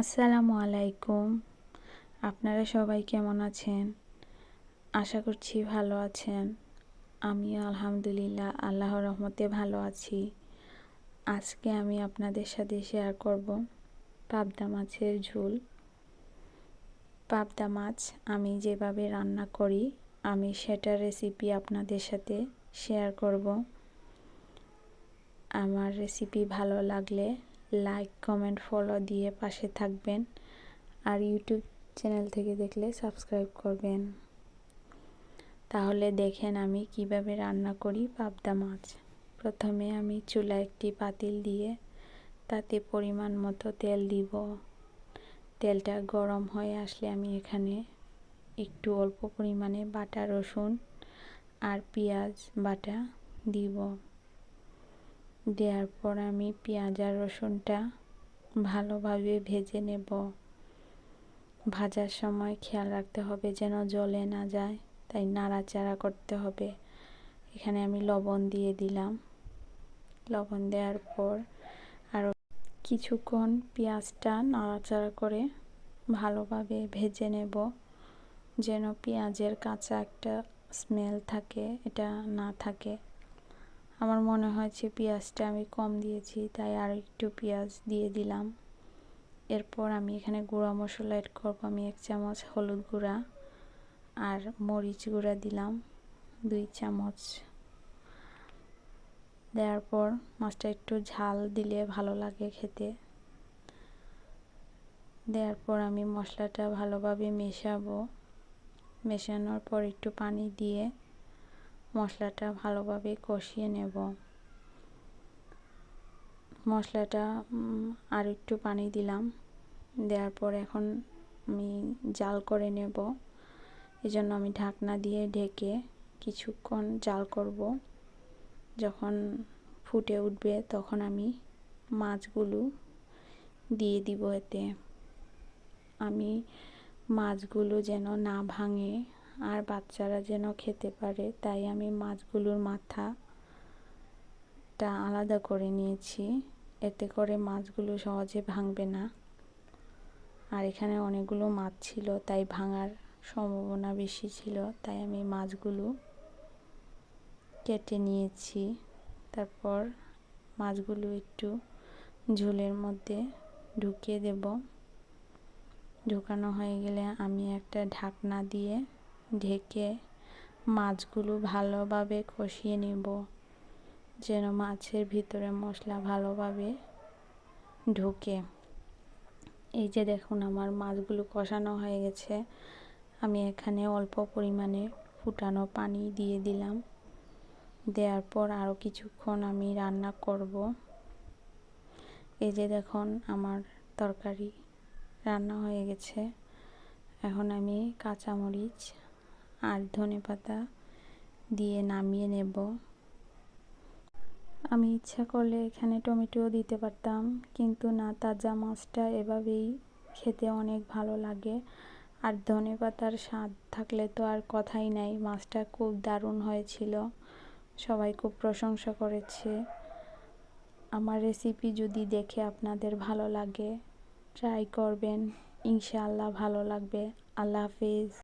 আসসালামু আলাইকুম। আপনারা সবাই কেমন আছেন? আশা করছি ভালো আছেন। আমিও আলহামদুলিল্লাহ, আল্লাহর রহমতে ভালো আছি। আজকে আমি আপনাদের সাথে শেয়ার করব পাবদা মাছের ঝোল। পাবদা মাছ আমি যেভাবে রান্না করি, আমি সেটার রেসিপি আপনাদের সাথে শেয়ার করব। আমার রেসিপি ভালো লাগলে লাইক কমেন্ট ফলো দিয়ে পাশে থাকবেন। আর ইউটিউব চ্যানেল থেকে দেখলে সাবস্ক্রাইব করবেন। তাহলে দেখেন আমি কীভাবে রান্না করি পাবদা মাছ। প্রথমে আমি চুলা একটি পাতিল দিয়ে তাতে পরিমাণ মতো তেল দিব। তেলটা গরম হয়ে আসলে আমি এখানে একটু অল্প পরিমাণে বাটা, রসুন আর পেঁয়াজ বাটা দিব। দেওয়ার পর আমি পেঁয়াজ আর রসুনটা ভালোভাবে ভেজে নেব। ভাজার সময় খেয়াল রাখতে হবে যেন জলে না যায়, তাই নাড়াচাড়া করতে হবে। এখানে আমি লবণ দিয়ে দিলাম। লবণ দেওয়ার পর আরও কিছুক্ষণ পেঁয়াজটা নাড়াচাড়া করে ভালোভাবে ভেজে নেব, যেন পেঁয়াজের কাঁচা একটা স্মেল থাকে, এটা না থাকে। আমার মনে হয়েছে পেঁয়াজটা আমি কম দিয়েছি, তাই আর একটু পেঁয়াজ দিয়ে দিলাম। এরপর আমি এখানে গুঁড়া মশলা এড করব, আমি এক চামচ হলুদ গুঁড়া আর মরিচ গুঁড়া দিলাম, দুই চামচ। দেওয়ার পর মাছটা একটু ঝাল দিলে ভালো লাগে খেতে। দেওয়ার পর আমি মশলাটা ভালোভাবে মেশাবো। মেশানোর পর একটু পানি দিয়ে মশলাটা ভালোভাবে কষিয়ে নেব। মশলাটা আর একটু পানি দিলাম। দেওয়ার পর এখন আমি জাল করে নেব। এই জন্য আমি ঢাকনা দিয়ে ঢেকে কিছুক্ষণ জাল করব। যখন ফুটে উঠবে তখন আমি মাছগুলো দিয়ে দিব এতে। আমি মাছগুলো যেন না ভাঙে আর বাচ্চারা যেন খেতে পারে, তাই আমি মাছগুলোর মাথাটা আলাদা করে নিয়েছি। এতে করে মাছগুলো সহজে ভাঙবে না। আর এখানে অনেকগুলো মাছ ছিল, তাই ভাঙার সম্ভাবনা বেশি ছিল, তাই আমি মাছগুলো কেটে নিয়েছি। তারপর মাছগুলো একটু ঝোলের মধ্যে ঢুকিয়ে দেব। ঢুকানো হয়ে গেলে আমি একটা ঢাকনা দিয়ে ঢেকে মাছগুলো ভালোভাবে কষিয়ে নেব, যেন মাছের ভিতরে মশলা ভালোভাবে ঢুকে। এই যে দেখুন আমার মাছগুলো কষানো হয়ে গেছে। আমি এখানে অল্প পরিমাণে ফুটানো পানি দিয়ে দিলাম। দেওয়ার পর আরও কিছুক্ষণ আমি রান্না করব। এই যে দেখুন আমার তরকারি রান্না হয়ে গেছে। এখন আমি কাঁচামরিচ আর ধনে পাতা দিয়ে নামিয়ে নেব। আমি ইচ্ছা করলে এখানে টমেটোও দিতে পারতাম, কিন্তু না, তাজা মাছটা এভাবেই খেতে অনেক ভালো লাগে। আর ধনে পাতার স্বাদ থাকলে তো আর কথাই নাই, মাছটা খুব দারুণ হয়েছিল। সবাই খুব প্রশংসা করেছে। আমার রেসিপি যদি দেখে আপনাদের ভালো লাগে ট্রাই করবেন। ইনশাআল্লাহ ভালো লাগবে। আল্লাহ হাফিজ।